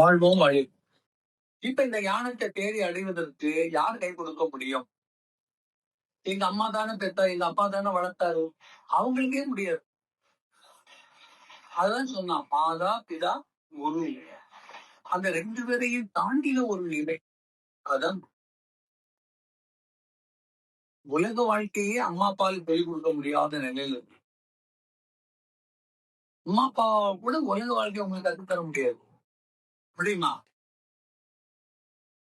வாழ்வோம் வழி. இப்ப இந்த ஞானத்தை தேடி அடைவதற்கு யார் கை கொடுக்க முடியும்? எங்க அம்மா தானே பெத்தா எங்க அப்பா தானே வளர்த்தாரு? அவங்களுக்கே முடியாது. அதான் சொன்னான் மாதா பிதா குரு. அந்த ரெண்டு பேரையும் தாண்டின ஒரு நிலை. அதான். உலக வாழ்க்கையே அம்மா அப்பாவுக்கு சொல்லிக் கொடுக்க முடியாத நிலையில இருக்கு. அம்மா அப்பா கூட உலக வாழ்க்கையை உங்களுக்கு கற்றுத்தர முடியாது. முடியுமா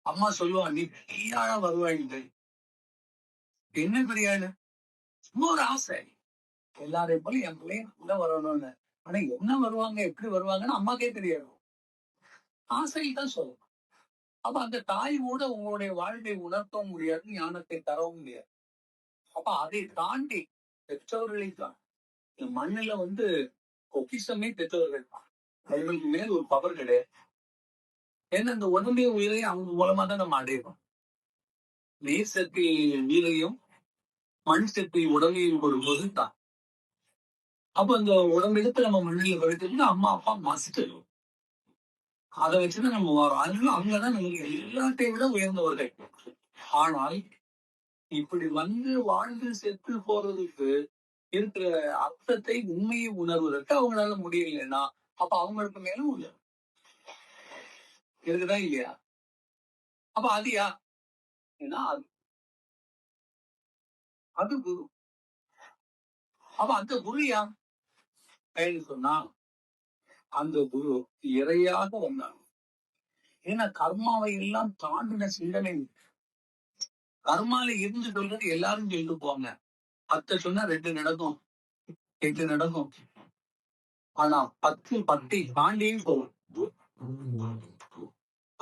அம்மா சொல்லுவா நீ பெரியாள வருவாங்க என்ன பெரியாளு? சும்மா ஒரு ஆசை. எல்லாரையும் போல என் பிள்ளைங்க கூட வரணும்னு. ஆனா என்ன வருவாங்க எப்படி வருவாங்கன்னு அம்மாக்கே தெரியாது. ஆசையில் தான் சொல்லும் அப்ப அந்த தாய் கூட உங்களுடைய வாழ்வை உணர்த்தவும் முடியாது ஞானத்தை தரவும் முடியாது. அப்ப அதை தாண்டி பெற்றவர்களை தான். மண்ணில மண்ணுல வந்து பொக்கிசமே பெற்றவர்கள் தான். அவங்களுக்கு மேல் ஒரு பவர் கிடையாது. ஏன்னா இந்த உடம்பைய உயிரையும் அவங்க மூலமா தான் நம்ம அடையிறோம். நீர் சக்தி நீரையும் மண் சக்தி உடலையும் வரும்போது தான். அப்ப அந்த உடம்பெடுத்து நம்ம மண்ணில் வைத்திருந்து அம்மா அப்பா மாசிட்டு அதை வச்சுதான் நம்ம வரோம் அதனால அவங்கதான் நமக்கு எல்லாத்தையும் விட உயர்ந்தவர்கள். ஆனால் இப்படி வந்து வாழ்ந்து செத்து போறதுக்கு இருக்கிற அர்த்தத்தை உண்மையை உணர்வதற்கு அவங்களால முடியலைன்னா அப்ப அவங்களுக்கு மேலும் உள்ள இருக்குதா இல்லையா? அப்ப அது ஏன்னா அது. அது குரு. அப்ப அந்த குரு அப்படின்னு சொன்னா அந்த குரு இறையாக வந்தாங்க. ஏன்னா கர்மாவை எல்லாம் தாண்டின சிந்தனை. கர்மால இருந்து சொல்றது எல்லாரும் சொல்லிட்டு போவாங்க. பத்து சொன்னா ரெண்டு நடக்கும். எட்டு நடக்கும். ஆனா பத்து பத்தை தாண்டியும் போகும்.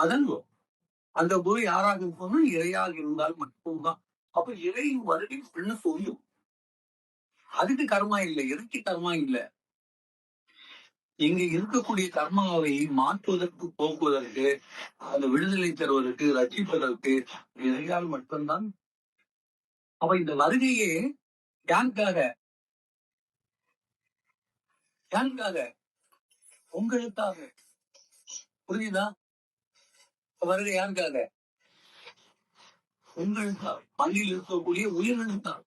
அதன் அந்த குரு யாராக இருக்கணும் இறையாக இருந்தால் மட்டும்தான். அப்ப இறை வருகை பெண்ணு சொல்லும் அதுக்கு கர்மா இல்லை. இறைக்கு கர்மா இல்லை? இங்க இருக்கக்கூடிய கர்மாவை மாற்றுவதற்கு போக்குவதற்கு அந்த விடுதலை தருவதற்கு ரட்சிப்பதற்கு இறையால் மட்டும்தான். அப்ப இந்த வருகையே யாருக்காக? யாருக்காக? உங்களுக்காக. புரியுதா? வருகை யாருக்காக உங்களுக்காக பள்ளியில் இருக்கக்கூடிய தான்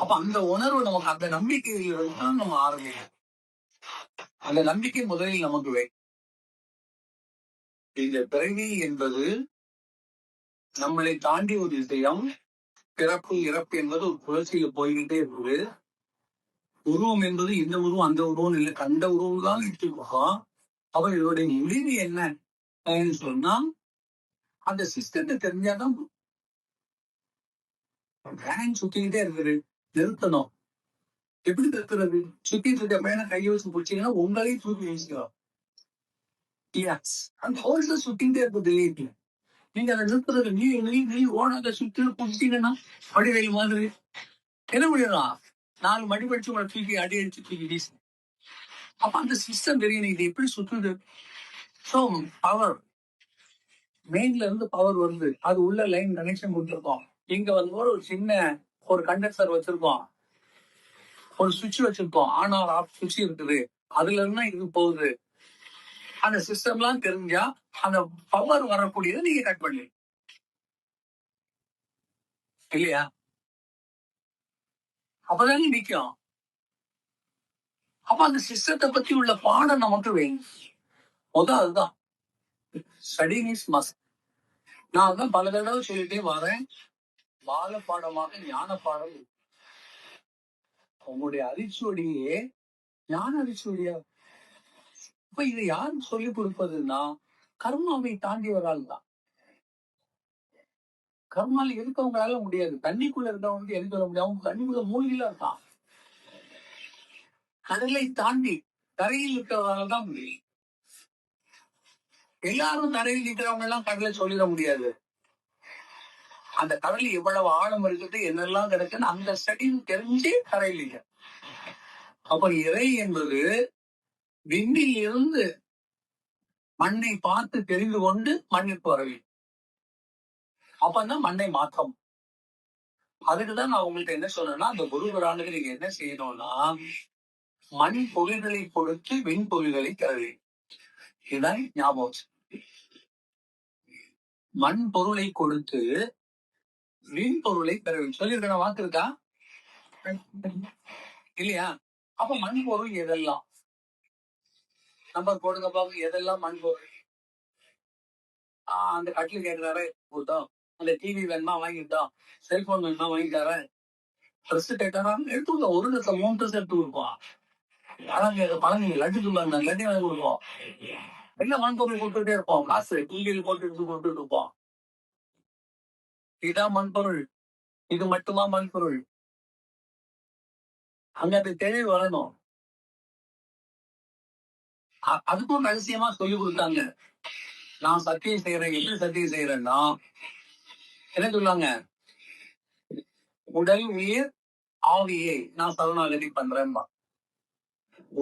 அப்ப அந்த உணர்வு நமக்கு அந்த நம்பிக்கையில் தான் நம்ம ஆரம்பிக்கும் அந்த நம்பிக்கை முதலில் நமக்கு வை. இந்த பிறவி என்பது நம்மளை தாண்டி ஒரு விஷயம். பிறப்பு இறப்பு என்பது ஒரு புரட்சியில போய்கிட்டே இருக்குது. உருவம் என்பது இந்த உருவம் அந்த உருவம் இல்லை கண்ட உருவம் தான் எடுத்துக்கோம் அப்ப இதோடைய முடிவு என்ன? சொன்னா அந்த சிஸ்டத்தை தெரிஞ்சாதான் வேன் சுத்திக்கிட்டே இருக்குது? நிறுத்தணும். எப்படி நிறுத்துறது? சுத்திட்டு இருக்க பையனை கையை வச்சு பிடிச்சீங்கன்னா உங்களையும் தூக்கி வீசிக்கலாம். அந்த ஹோல்ஸ்ல சுத்திட்டே இருக்குது இல்லையா நீங்க அதை நிறுத்துறது நீ நீ நீ ஓனாத சுத்தி பிடிச்சிங்கன்னா வடிவேல் மாதிரி. என்ன பண்ணிடலாம் நாலு மடி படிச்சு உங்களை தூக்கி அடி அடிச்சு தூக்கி வீசு அப்ப அந்த சிஸ்டம் தெரியும் இது எப்படி சுத்துது? ஸோ பவர் மெயின்ல இருந்து பவர் வருது. அது உள்ள லைன் கனெக்ஷன் கொடுத்துருக்கோம். இங்க வந்து ஒரு சின்ன ஒரு கண்டக்டர் வச்சிருக்கோம். ஒரு சுவிட்ச் வச்சிருக்கோம். ஆன் ஆர் ஆஃப் சுவிட்ச் இருக்குது. அதுல இருந்தா இது போகுது. அந்த சிஸ்டம்லாம் தெரிஞ்சா அந்த பவர் வரக்கூடியதை நீங்க கட் பண்ணி. இல்லையா? அப்பதானே நிக்கும். அப்ப அந்த சிஸ்டத்தை பத்தி உள்ள பாடம் நமக்கு வேணும். முத அதுதான் ஸ்டடிங் இஸ் மஸ்ட் நான் தான் பல தடவை சொல்லிட்டே வரேன். பால பாடமாக ஞான பாடம். உங்களுடைய அரிச்சுவடியே ஞான அரிச்சுவடியா இப்ப இதை யார் சொல்லிக் கொடுப்பதுன்னா கர்மாவை தாண்டியவரால் தான். கர்மால இருக்கவங்களால முடியாது? தண்ணிக்குள்ள இருக்கவங்க எது சொல்ல முடியாது அவங்க தண்ணிக்குள்ள மூழ்கில இருக்கான். கடலை தாண்டி கரையில் இருக்கிறவரால் தான் முடியும். எல்லாரும் கரையில் நிற்கிறவங்க எல்லாம் கடலை சொல்லிட முடியாது. அந்த கடல் எவ்வளவு ஆழம் இருக்குது என்னெல்லாம் கிடக்குன்னு அந்த ஸ்டடியும் தெரிஞ்சு கரையில் இல்லை அப்ப இறை என்பது விண்ணில் இருந்து மண்ணை பார்த்து தெரிந்து கொண்டு மண்ணிற்கு வரவி அப்பதான் மண்ணை மாற்றம் அதுக்குதான் நான் உங்கள்ட்ட என்ன சொல்றேன்னா அந்த குருபுரானுக்கு நீங்க என்ன செய்யணும்னா மண் பொருள்களை கொடுத்து விண் பொருள்களை தருவி இதுதான் ஞாபகம் மண் பொருளை கொடுத்து வீண் பொருளை பெற சொல்லியிருக்கிற வாக்கு இருக்கா? இல்லையா? அப்ப மண் பொருள் எதெல்லாம்? நம்பர் போடுங்க பாருங்க எதெல்லாம் மண் பொருள்? ஆஹ் அந்த கட்டில் கேட்கிறாரு கொடுத்தோம். அந்த டிவி வேணுமா வாங்கிட்டோம். செல்போன் வேணுமா வாங்கி தரேன் ட்ரெஸ் கேட்டாரா எடுத்து ஒரு லட்சம் மூணு ட்ரெஸ் எடுத்து கொடுப்போம். பழங்க பழங்க லட்டு சொல்லுவாங்க லட்டு வாங்கி கொடுப்போம். என்ன மண்பொருள் கொடுத்துட்டே இருப்போம்? காசு புள்ளியில் போட்டு எடுத்து கொடுத்துட்டு இருப்போம். இதான் மண் பொருள் இது மட்டுமா மண் பொருள் அங்க அது தெளிவு வரணும். அதுக்கும் ரகசியமா சொல்லி கொடுத்தாங்க. நான் சத்தியம் செய்யறேன் எப்படி சத்தியம் செய்யறேன்னா என்ன சொல்லுவாங்க உடல் உயிர் ஆவியை. நான் சரணாகதி பண்றேன்பா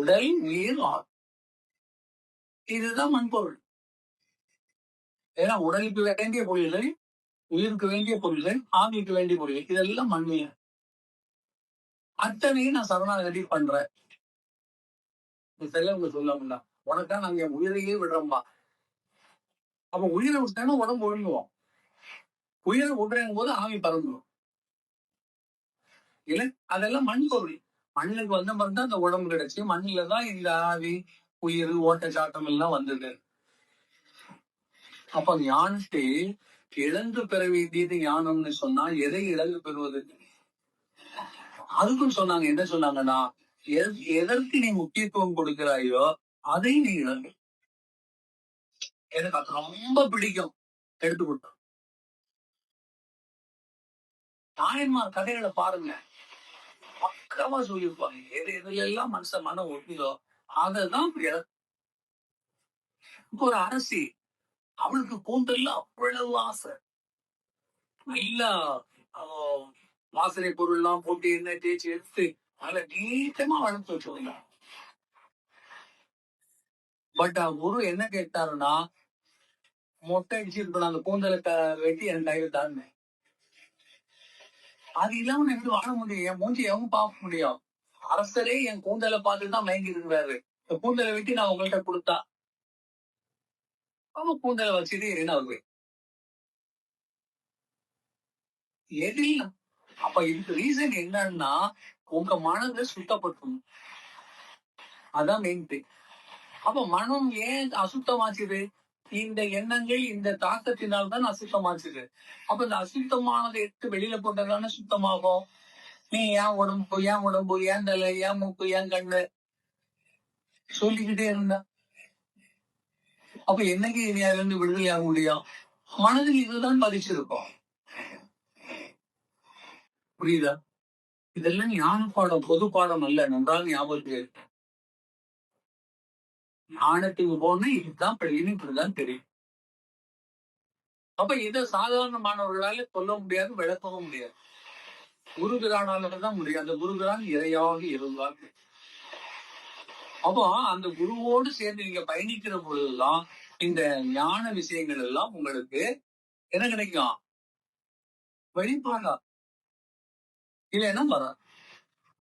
உடல் உயிர் ஆவி. இதுதான் மண்பொருள் ஏன்னா உடலுக்கு வேண்டிய பொருள்கள் உயிருக்கு வேண்டிய பொருள்கள் ஆவிக்கு வேண்டிய பொருள்கள் இதெல்லாம் மண்மைய அத்தனையும் நான் சரணாகதி பண்றேன். நீ செல்லவங்க சொல்லாமடா உனக்கா நாங்க என் உயிரையே விடுறோம்பா அப்ப உயிரை விட்டானா உடம்பு ஒழுங்குவோம். உயிரை விடுறேங்க போது ஆவி பறந்துடும் இல்ல அதெல்லாம் மண் பொருள் மண்ணுக்கு வந்த மாதிரி தான் அந்த உடம்பு கிடைச்சு. மண்ணில தான் இந்த ஆவி உயிர் ஓட்டச்சாட்டம் எல்லாம் வந்தது. அப்ப ஞானத்தை இழந்து பெற வேண்டியது ஞானம்னு சொன்னா எதை இழந்து பெறுவது? அதுக்கும் சொன்னாங்க. என்ன சொன்னாங்கன்னா எதற்கு நீ முக்கியத்துவம் கொடுக்கிறாயோ அதை நீ இழந்து. எனக்கு அது ரொம்ப பிடிக்கும். எடுத்துக்கிட்டோம் தாயன்மார் கதைகளை பாருங்க. பக்கமா சொல்லியிருப்பாங்க. எது எதுல எல்லாம் மனச மனம் ஒட்டிதோ அததான் இப்போ ஒரு அரசி அவளுக்கு கூந்தல்ல அவ்வளவு ஆசை. இல்ல வாசனை பொருள் எல்லாம் போட்டு என்ன தேய்ச்சி எடுத்து அதுல நீட்டமா வளர்த்து வச்சிருந்தா. பட் குரு என்ன கேட்டாருன்னா மொட்டை அடிச்சு இருக்கணும் அந்த கூந்தலை வெட்டி என் கையில் தான் அது இல்லாம நான் எப்படி வாழ முடியும்? என் மூஞ்சி எவங்க பார்க்க முடியும்? அரசரே என் கூந்தலை பார்த்துட்டு தான் மயங்கி இருக்கிறாரு இந்த கூந்தலை வெட்டி நான் உங்கள்கிட்ட கொடுத்தா? அவன் கூந்தலை வச்சுட்டு என்ன வருவேன் எதில் அப்ப இதுக்கு ரீசன் என்னன்னா உங்க மனதை சுத்தப்படுத்தணும். அதான் மெயின் திங் அப்ப மனம் ஏன் அசுத்தமாச்சுது? இந்த எண்ணங்கள் இந்த தாக்கத்தினால் தான் அசுத்தமாச்சுது. அப்ப இந்த அசுத்தமானதை எடுத்து வெளியில போட்டதானே சுத்தமாகும்? நீ ஏன் உடம்பு ஏன் உடம்பு ஏன் தலை ஏன் மூக்கு ஏன் கண்ணு? சொல்லிக்கிட்டே இருந்தா. அப்ப என்னைக்கு நீ அதுல இருந்து ஆக முடியும்? மனதில் இதுதான் பதிச்சிருக்கும். புரியுதா? இதெல்லாம் ஞான பாடம் பொது பாடம் அல்ல. நன்றாக ஞாபகத்தில் ஞானத்துக்கு போனா இதுதான் இப்படிதான் தெரியும். அப்ப இதை சாதாரணமானவர்களால சொல்ல முடியாது விளக்கவும் முடியாது. குருபிரானாலதான் முடியும். அந்த குருபிரான் இறையாக இருந்தார். அப்போ அந்த குருவோடு சேர்ந்து நீங்க பயணிக்கிற பொழுதுதான் இந்த ஞான விஷயங்கள் எல்லாம் உங்களுக்கு என்ன கிடைக்கும்? வெளிப்பாடா. இல்லைன்னா வராது.